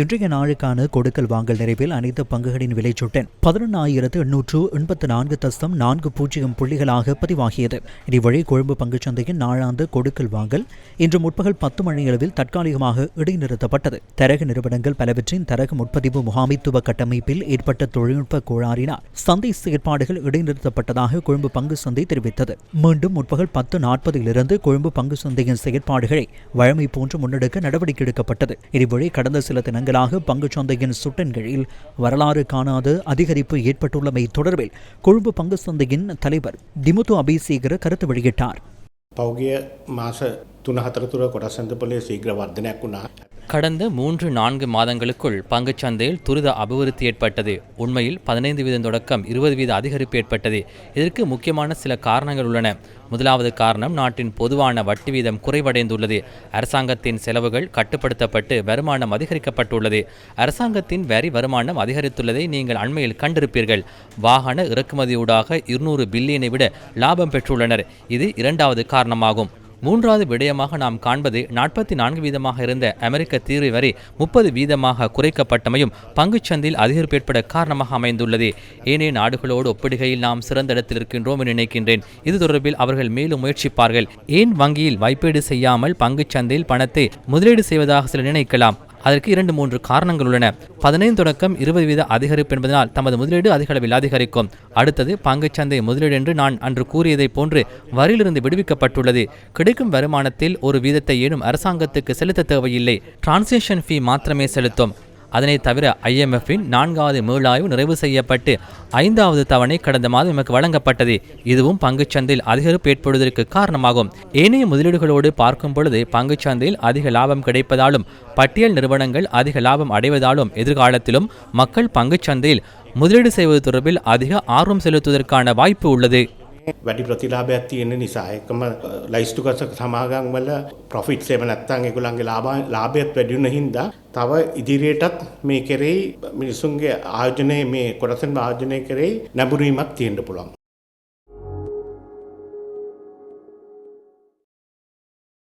இன்றைய நாளுக்கான கொடுக்கல் வாங்கல் நிறைவில் அனைத்து பங்குகளின் விலைச்சுட்டன் பதினொன்றாயிரத்து எண்ணூற்று எண்பத்து நான்கு தசம் நான்கு பூஜ்ஜியம் புள்ளிகளாக பதிவாகியது. இதுவழி கொழும்பு பங்குச்சந்தையின் நாளாந்த கொடுக்கல் வாங்கல் இன்று முற்பகல் பத்து மணியளவில் தற்காலிகமாக இடைநிறுத்தப்பட்டது. தரகு நிறுவனங்கள் பலவற்றின் தரகு முற்பதிவு முகாமைத்துவ கட்டமைப்பில் ஏற்பட்ட தொழில்நுட்ப கோளாறினால் சந்தை செயற்பாடுகள் இடைநிறுத்தப்பட்டதாக கொழும்பு பங்கு சந்தை தெரிவித்தது. மீண்டும் முற்பகல் பத்து நாற்பதிலிருந்து கொழும்பு பங்கு சந்தையின் செயற்பாடுகளை வழமை போன்று முன்னெடுக்க நடவடிக்கை எடுக்கப்பட்டது. இதுவழி கடந்த சில தினங்கள் பங்குச் சந்தையின் சுட்டன்களில் வரலாறு காணாத அதிகரிப்பு ஏற்பட்டுள்ளமை தொடர்பில் கொழும்பு பங்கு சந்தையின் தலைவர் திமுத்து அபிசேகர கருத்து வெளியிட்டார் පෞගිය මාස තුන හතරතුර කොටසන්තපලේ සීග්‍ර වර්ධනයක් වුණා. கடந்த மூன்று நான்கு மாதங்களுக்குள் பங்குச்சந்தையில் துரித அபிவிருத்தி ஏற்பட்டது. உண்மையில் பதினைந்து வீதம் தொடக்கம் இருபது வீத அதிகரிப்பு ஏற்பட்டது. இதற்கு முக்கியமான சில காரணங்கள் உள்ளன. முதலாவது காரணம் நாட்டின் பொதுவான வட்டி வீதம் குறைவடைந்துள்ளது. அரசாங்கத்தின் செலவுகள் கட்டுப்படுத்தப்பட்டு வருமானம் அதிகரிக்கப்பட்டுள்ளது. அரசாங்கத்தின் வரி வருமானம் அதிகரித்துள்ளதை நீங்கள் அண்மையில் கண்டிருப்பீர்கள். வாகன இறக்குமதியூடாக இருநூறு பில்லியனை விட லாபம் பெற்றுள்ளனர். இது இரண்டாவது காரணமாகும். மூன்றாவது விடயமாக நாம் காண்பது நாற்பத்தி நான்கு வீதமாக இருந்த அமெரிக்க தீர்வு வரை முப்பது வீதமாக குறைக்கப்பட்டமையும் பங்குச்சந்தையில் அதிகரிப்பு ஏற்பட காரணமாக அமைந்துள்ளது. ஏனைய நாடுகளோடு ஒப்பிடுகையில் நாம் சிறந்த இடத்தில் இருக்கின்றோம் என நினைக்கின்றேன். இது தொடர்பில் அவர்கள் மேலும் முயற்சிப்பார்கள். ஏன் வங்கியில் வைப்பீடு செய்யாமல் பங்குச்சந்தையில் பணத்தை முதலீடு செய்வதாக சில நினைக்கலாம். அதற்கு இரண்டு மூன்று காரணங்கள் உள்ளன. பதினைந்து தொடக்கம் இருபது வீத அதிகரிப்பு என்பதனால் தமது முதலீடு அதிக அளவில் அதிகரிக்கும். அடுத்தது பங்குச்சந்தை முதலீடு என்று நான் அன்று கூறியதைப் போன்று வரியிலிருந்து விடுவிக்கப்பட்டுள்ளது. கிடைக்கும் வருமானத்தில் ஒரு வீதத்தை ஏனும் அரசாங்கத்துக்கு செலுத்த தேவையில்லை. டிரான்சேஷன் ஃபீ மாத்திரமே செலுத்தும். அதனை தவிர ஐஎம்எஃப்பின் நான்காவது மீளாய்வு நிறைவு செய்யப்பட்டு ஐந்தாவது தவணை கடந்த மாதம் எமக்கு வழங்கப்பட்டது. இதுவும் பங்குச்சந்தையில் அதிகரிப்பு ஏற்படுவதற்கு காரணமாகும். ஏனைய முதலீடுகளோடு பார்க்கும் பொழுது பங்குச்சந்தையில் அதிக லாபம் கிடைப்பதாலும் பட்டியல் நிறுவனங்கள் அதிக லாபம் அடைவதாலும் எதிர்காலத்திலும் மக்கள் பங்குச்சந்தையில் முதலீடு செய்வது தொடர்பில் அதிக ஆர்வம் செலுத்துவதற்கான வாய்ப்பு உள்ளது. වැඩි ප්‍රතිලාභයක් තියෙන නිසා එකම ලයිස්තු ගසක සමාගම් වල ප්‍රොෆිට්ස් එහෙම නැත්නම් ඒගොල්ලන්ගේ ලාභයත් වැඩි වෙන හින්දා තව ඉදිරියටත් මේ කෙරෙහි මිනිසුන්ගේ ආයෝජනයේ මේ කොටසෙන් ආයෝජනය කෙරෙහි නැඹුරු වීමක් තියෙන්න පුළුවන්.